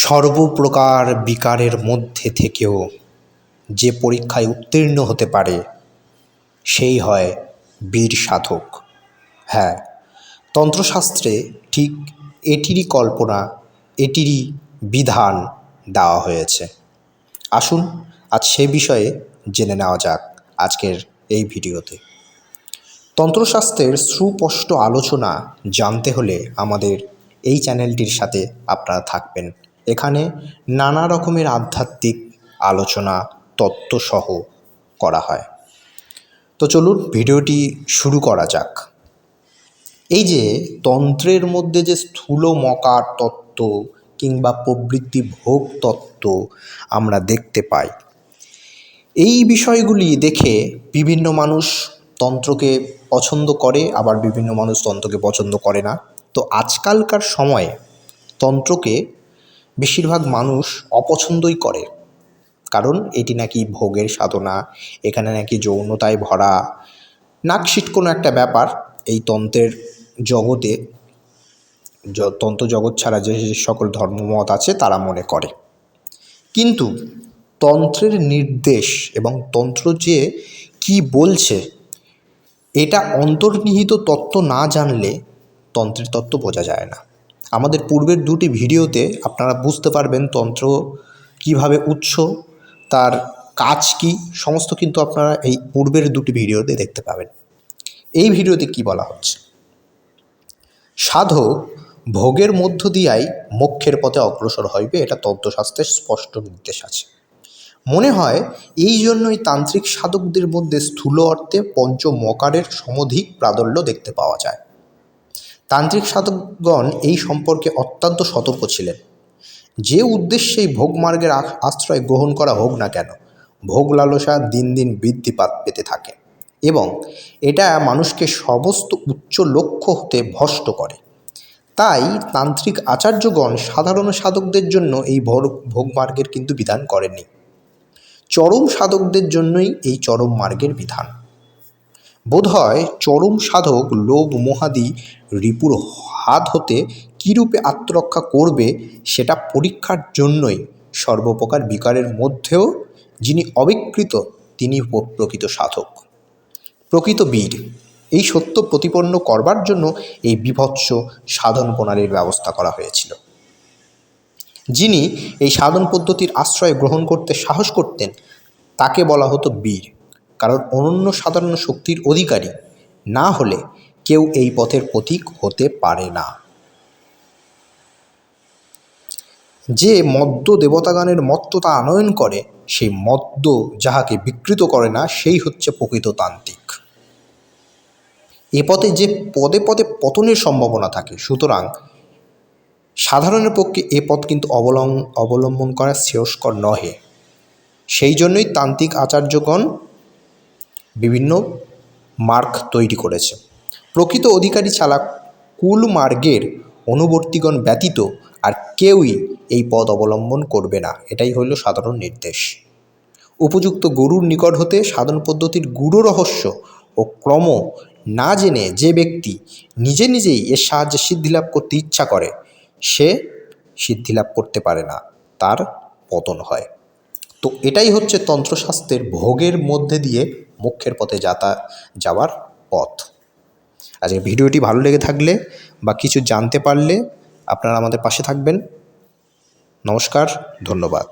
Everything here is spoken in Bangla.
সর্বপ্রকার বিকারের মধ্যে থেকেও যে পরীক্ষায় উত্তীর্ণ হতে পারে, সেই হয় বীর সাধক। হ্যাঁ তন্ত্রশাস্ত্রে ঠিক এটিরই কল্পনা, এটিরই বিধান দেওয়া হয়েছে। আসুন আজ সে বিষয়ে জেনে নেওয়া যাক আজকের এই ভিডিওতে। তন্ত্রশাস্ত্রের সুস্পষ্ট আলোচনা জানতে হলে আমাদের এই চ্যানেলটির সাথে আপনারা থাকবেন। এখানে নানা রকমের আধ্যাত্মিক আলোচনা তত্ত্বসহ করা হয়। তো চলুন ভিডিওটি শুরু করা যাক। এই যে তন্ত্রের মধ্যে যে স্থূল মকার তত্ত্ব কিংবা প্রবৃত্তি ভোগ তত্ত্ব আমরা দেখতে পাই, এই বিষয়গুলি দেখে বিভিন্ন মানুষ তন্ত্রকে পছন্দ করে, আবার বিভিন্ন মানুষ তন্ত্রকে পছন্দ করে না। তো আজকালকার সময়ে তন্ত্রকে বেশিরভাগ মানুষ অপছন্দই করে। কারণ এটি নাকি ভোগের সাধনা, এখানে নাকি যৌনতায় ভরা। নাকশিট কোনো একটা ব্যাপার এই তন্ত্রের জগতে তন্ত্র জগৎ ছাড়া যে সকল ধর্মমত আছে তারা মনে করে। কিন্তু তন্ত্রের নির্দেশ এবং তন্ত্র যে কি বলছে, এটা অন্তর্নিহিত তত্ত্ব না জানলে তন্ত্রের তত্ত্ব বোঝা যায় না। আমাদের পূর্বের দুটি ভিডিওতে আপনারা বুঝতে পারবেন তন্ত্র কীভাবে উৎস, তার কাজ কি, সমস্ত কিন্তু আপনারা এই পূর্বের দুটি ভিডিওতে দেখতে পাবেন। এই ভিডিওতে কি বলা হচ্ছে? সাধক ভোগের মধ্য দিয়াই মোক্ষের পথে অগ্রসর হইবে, এটা তত্ত্বশাস্ত্রের স্পষ্ট নির্দেশ আছে। মনে হয় এই জন্যই তান্ত্রিক সাধকদের মধ্যে স্থূল অর্থে পঞ্চমকারের সমধিক প্রাবল্য দেখতে পাওয়া যায়। তান্ত্রিক সাধকগণ এই সম্পর্কে অত্যন্ত সতর্ক ছিলেন। যে উদ্দেশ্যেই ভোগমার্গের আশ্রয় গ্রহণ করা হোক না কেন, ভোগ লালসা দিন দিন বৃদ্ধি পেতে থাকে এবং এটা মানুষকে সমস্ত উচ্চ লক্ষ্য হতে ভ্রষ্ট করে। তাই তান্ত্রিক আচার্যগণ সাধারণ সাধকদের জন্য এই ভোগ- ভোগমার্গের কিন্তু বিধান করেননি। চরম সাধকদের জন্যই এই চরম মার্গের বিধান। বোধহয় চরম সাধক লোভ মোহাদি রিপুর হাত হতে কীরূপে আত্মরক্ষা করবে সেটা পরীক্ষার জন্যই সর্বপ্রকার বিকারের মধ্যেও যিনি অবিকৃত, তিনি প্রকৃত সাধক। প্রকৃত বীর, এই সত্য প্রতিপন্ন করবার জন্য এই বিভৎস সাধন প্রণালীর ব্যবস্থা করা হয়েছিল। যিনি এই সাধন পদ্ধতির আশ্রয় গ্রহণ করতে সাহস করতেন, তাকে বলা হতো বীর। কারণ অনন্য সাধারণ শক্তির অধিকারী না হলে কেউ এই পথের পথিক হতে পারে না। যে মদ্য দেবতাগানের মত্ততা আনয়ন করে, সেই মদ্য যাহাকে বিকৃত করে না, সেই হচ্ছে প্রকৃত তান্ত্রিক। এ পথে যে পদে পদে পতনের সম্ভাবনা থাকে, সুতরাং সাধারণের পক্ষে এ পথ কিন্তু অবলম্বন করা শ্রেয়স্কর নহে। সেই জন্যই তান্ত্রিক আচার্যগণ বিভিন্ন মার্গ তৈরি করেছে। প্রকৃত অধিকারী ছাড়া কুল মার্গের অনুবর্তীগণ ব্যতীত আর কেউই এই পদ অবলম্বন করবে না। এটাই হইল সাধারণ নির্দেশ। উপযুক্ত গুরুর নিকট হতে সাধন পদ্ধতির গূঢ় রহস্য ও ক্রম না জেনে যে ব্যক্তি নিজে নিজেই এর সাহায্যে সিদ্ধিলাভ করতে ইচ্ছা করে, সে সিদ্ধিলাভ করতে পারে না, তার পতন হয়। তো এটাই হচ্ছে তন্ত্রশাস্ত্রের ভোগের মধ্যে দিয়ে মুখ্যের পথে যাতা, যাওয়ার পথ। আজকে ভিডিওটি ভালো লেগে থাকলে বা কিছু জানতে পারলে আপনারা আমাদের পাশে থাকবেন। নমস্কার, ধন্যবাদ।